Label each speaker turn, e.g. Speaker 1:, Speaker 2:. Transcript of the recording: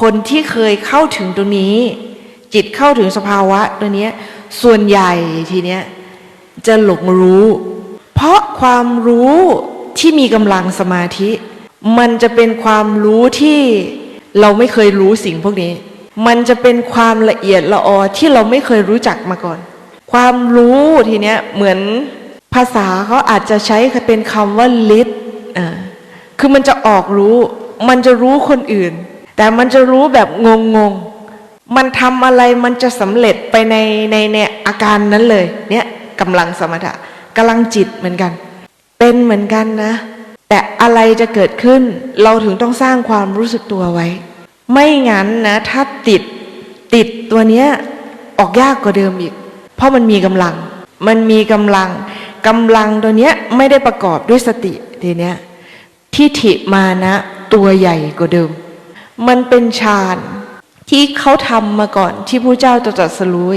Speaker 1: คนที่เคยเข้าถึงตรงนี้ จิตเข้าถึงสภาวะตัวนี้ส่วนใหญ่ทีเนี้ยจะหลงรู้ เพราะความรู้ที่มีกำลังสมาธิ มันจะเป็นความรู้ที่เราไม่เคยรู้สิ่งพวกนี้ มันจะเป็นความละเอียดละออที่เราไม่เคยรู้จักมาก่อน ความรู้ทีเนี้ยเหมือนภาษาเขาอาจจะใช้เป็นคำว่าลิทอ่าคือมันจะออกรู้ มันจะรู้คนอื่น แต่มันจะรู้แบบงงๆมันทำอะไรมันจะสำเร็จไปในในในอาการนั้นเลย เนี่ยกำลังสมถะกำลังจิตเหมือนกัน เป็นเหมือนกันนะ แต่อะไรจะเกิดขึ้น เราถึงต้องสร้างความรู้สึกตัวไว้ ไม่งั้นนะ ถ้าติดติดตัวเนี้ยออกยากกว่าเดิมอีก เพราะมันมีกำลัง มันมีกำลังกำลังตัวเนี้ยไม่ได้ประกอบด้วยสติทีเนี้ยทิฏฐิมานะตัวใหญ่กว่าเดิม มันเป็นฌานที่เขาทำมาก่อนที่พระเจ้าจะตรัสรู้